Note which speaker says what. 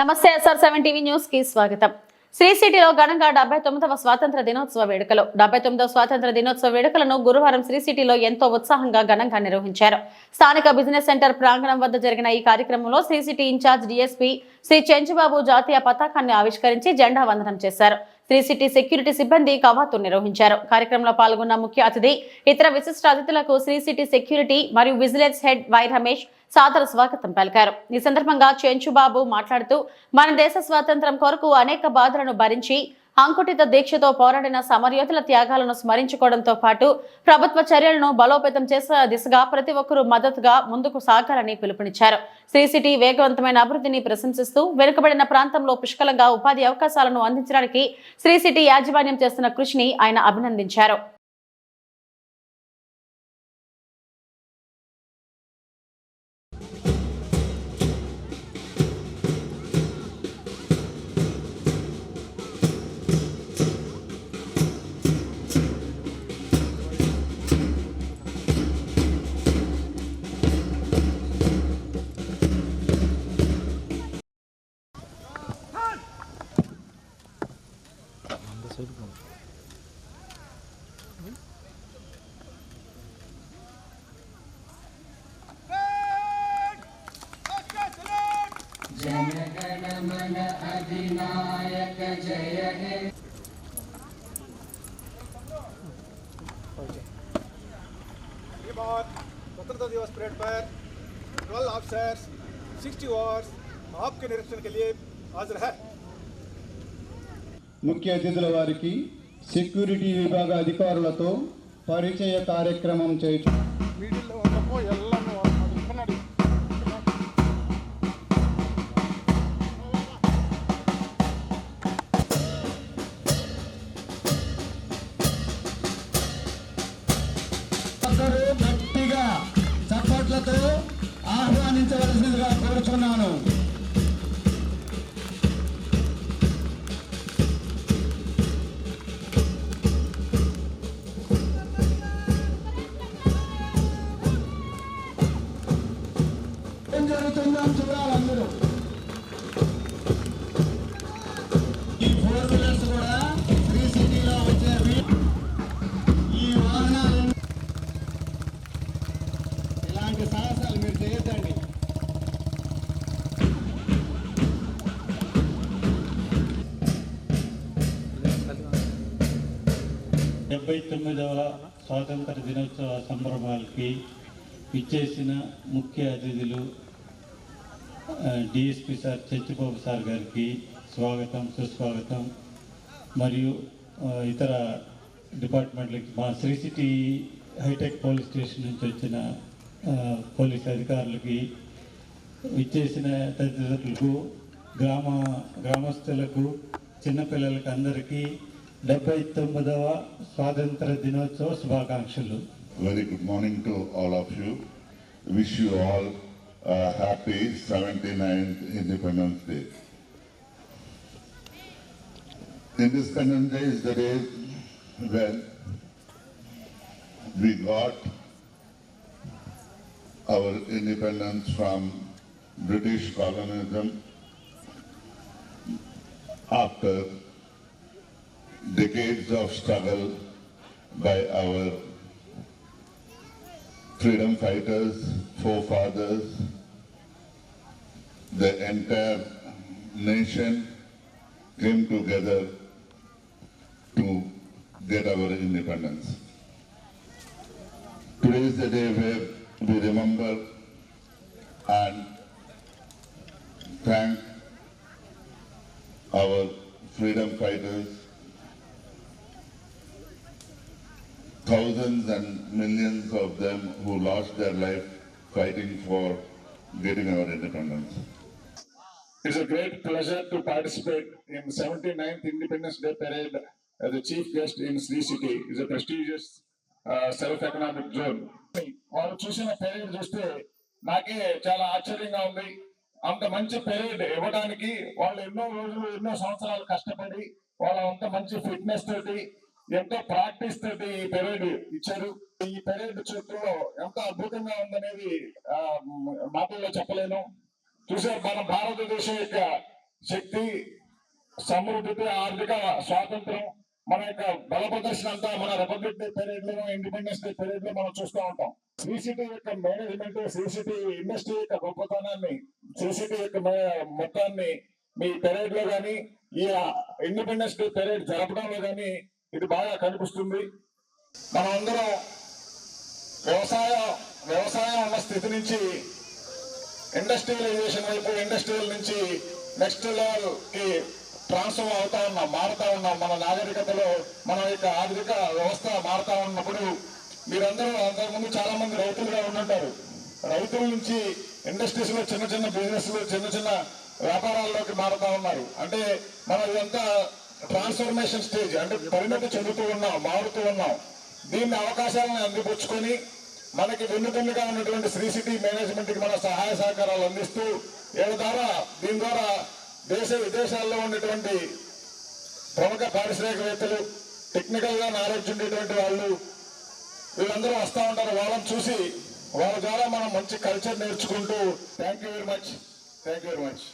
Speaker 1: నమస్తే SR seven TV న్యూస్కి స్వాగతం. శ్రీ సిటీలో ఘనంగా డెబ్బై తొమ్మిదవ స్వాతంత్ర దినోత్సవ వేడుకలు. డెబ్బై తొమ్మిదవ స్వాతంత్ర దినోత్సవ వేడుకలను గురువారం శ్రీ సిటీలో ఎంతో ఉత్సాహంగా ఘనంగా నిర్వహించారు. స్థానిక బిజినెస్ సెంటర్ ప్రాంగణం వద్ద జరిగిన ఈ కార్యక్రమంలో Sri city incharge DSP Shri Chenchubabu జాతీయ పతాకాన్ని ఆవిష్కరించి జెండా వందనం చేశారు. శ్రీ సిటీ సెక్యూరిటీ సిబ్బంది కవాతు నిర్వహించారు. కార్యక్రమంలో పాల్గొన్న ముఖ్య అతిథి ఇతర విశిష్ట అతిథులకు శ్రీ సిటీ సెక్యూరిటీ మరియు విజిలెన్స్ హెడ్ వై రమేష్ సాదర స్వాగతం పలికారు. ఈ సందర్భంగా చెంచుబాబు మాట్లాడుతూ మన దేశ స్వాతంత్రం కొరకు అనేక బాధలను భరించి అంకుటిత దీక్షతో పోరాడిన సమరయోధుల త్యాగాలను స్మరించుకోవడంతో పాటు ప్రభుత్వ చర్యలను బలోపేతం చేసే దిశగా ప్రతి ఒక్కరూ మద్దతుగా ముందుకు సాగాలని పిలుపునిచ్చారు. శ్రీ సిటీ వేగవంతమైన అభివృద్ధిని ప్రశంసిస్తూ వెనుకబడిన ప్రాంతంలో పుష్కలంగా ఉపాధి అవకాశాలను అందించడానికి శ్రీ సిటీ యాజమాన్యం చేస్తున్న కృషిని ఆయన అభినందించారు.
Speaker 2: ये बार स्वतंत्रता दिवस परेड पर 12 ऑफिसर्स 60 वॉर्स आपके निरीक्षण के लिए हाजिर है।
Speaker 3: ముఖ్య అతిథుల వారికి సెక్యూరిటీ విభాగ అధికారులతో పరిచయ కార్యక్రమం అందరూ గట్టిగా చప్పట్లతో ఆహ్వానించవలసిందిగా కోరుచున్నాను. చూడాలి అందరూ ఈ ఫోర్ వీలర్స్ కూడా శ్రీ సిటీలో వచ్చేవి ఈ వాహనాలు ఇలాంటి సాహసాలు మీరు చేయొద్దండి
Speaker 4: డెబ్బై తొమ్మిదవ స్వాతంత్ర దినోత్సవ సంబరాలకి ఇచ్చేసిన ముఖ్య అతిథులు డిఎస్పి సార్ చచ్చిబాబు సార్ గారికి స్వాగతం సుస్వాగతం. మరియు ఇతర డిపార్ట్మెంట్లకి మా Sri city hi tech police station నుంచి వచ్చిన పోలీస్ అధికారులకి ఇచ్చేసిన తదితరులకు గ్రామ గ్రామస్తులకు చిన్నపిల్లలకి అందరికీ డెబ్బై తొమ్మిదవ స్వాతంత్ర దినోత్సవ శుభాకాంక్షలు.
Speaker 5: Very good morning to all of you wish you all a happy 79th Independence Day. Independence Day is the day when we got our independence from British colonialism after decades of struggle by our freedom fighters, forefathers, the entire nation came together to get our independence. Today is the day where we remember and thank our freedom fighters, thousands and millions of them who lost their life fighting for getting our independence.
Speaker 6: It's a great pleasure to participate in 79th Independence Day Parade as a chief guest in Sri City. It's a prestigious uh, self-economic zone. వాళ్ళు చూసిన parade చూస్తే నాకే చాలా ఆశ్చర్యంగా ఉంది అంత మంచి parade ఇవ్వడానికి వాళ్ళు ఎన్నో రోజులు ఎన్నో సంవత్సరాలు కష్టపడి వాళ్ళ అంత మంచి ఫిట్నెస్ తోటి ఎంతో ప్రాక్టీస్ తోటి ఈ పెరేడ్ ఇచ్చారు ఈ పెరేడ్ చుట్టూ ఎంత అద్భుతంగా ఉందనేది ఆ, మాటల్లో చెప్పలేను చూసారు మన భారతదేశం యొక్క శక్తి సమృద్ధి ఆర్థిక స్వాతంత్రం మన యొక్క బల ప్రదర్శన అంతా మన రిపబ్లిక్ డే పెరేడ్లో ఇండిపెండెన్స్ డే పెరేడ్లో మనం చూస్తూ ఉంటాం. సిసిటీ యొక్క మేనేజ్మెంట్ సిసిటీ ఇండస్ట్రీ యొక్క గొప్పతనాన్ని సిసిటీ యొక్క మొత్తాన్ని మీ పెరేడ్లో గాని ఈ ఇండిపెండెన్స్ డే పెరేడ్ జరపడంలో గాని ఇది బాగా కనిపిస్తుంది. మనం అందరం వ్యవసాయ వ్యవసాయం ఉన్న స్థితి నుంచి ఇండస్ట్రియలైజేషన్ వైపు ఇండస్ట్రియల్ నుంచి నెక్స్ట్ లెవెల్కి ట్రాన్స్ఫర్ అవుతా ఉన్నాం మారుతా ఉన్నాం మన నాగరికతలో మన యొక్క ఆర్థిక వ్యవస్థ మారుతా ఉన్నప్పుడు మీరందరూ అంతకుముందు చాలా మంది రైతులుగా ఉండుంటారు. రైతుల నుంచి ఇండస్ట్రీస్లో చిన్న చిన్న బిజినెస్ చిన్న చిన్న వ్యాపారాల్లోకి మారుతా ఉన్నారు. అంటే మనం ఇదంతా ట్రాన్స్ఫర్మేషన్ స్టేజ్ అంటే పరిణతి చెందుతూ ఉన్నాం మారుతూ ఉన్నాం. దీన్ని అవకాశాలను అందిపుచ్చుకొని మనకి వెన్నుదన్నుగా ఉన్నటువంటి శ్రీ సిటీ మేనేజ్మెంట్కి మన సహాయ సహకారాలు అందిస్తూ వీళ్ళ ద్వారా దీని ద్వారా దేశ విదేశాల్లో ఉన్నటువంటి ప్రముఖ పారిశ్రామికవేత్తలు టెక్నికల్గా నాలెడ్జ్ ఉండేటువంటి వాళ్ళు వీళ్ళందరూ వస్తూ ఉంటారు. వాళ్ళని చూసి వాళ్ళ ద్వారా మనం మంచి కల్చర్ నేర్చుకుంటూ thank you very much thank you very much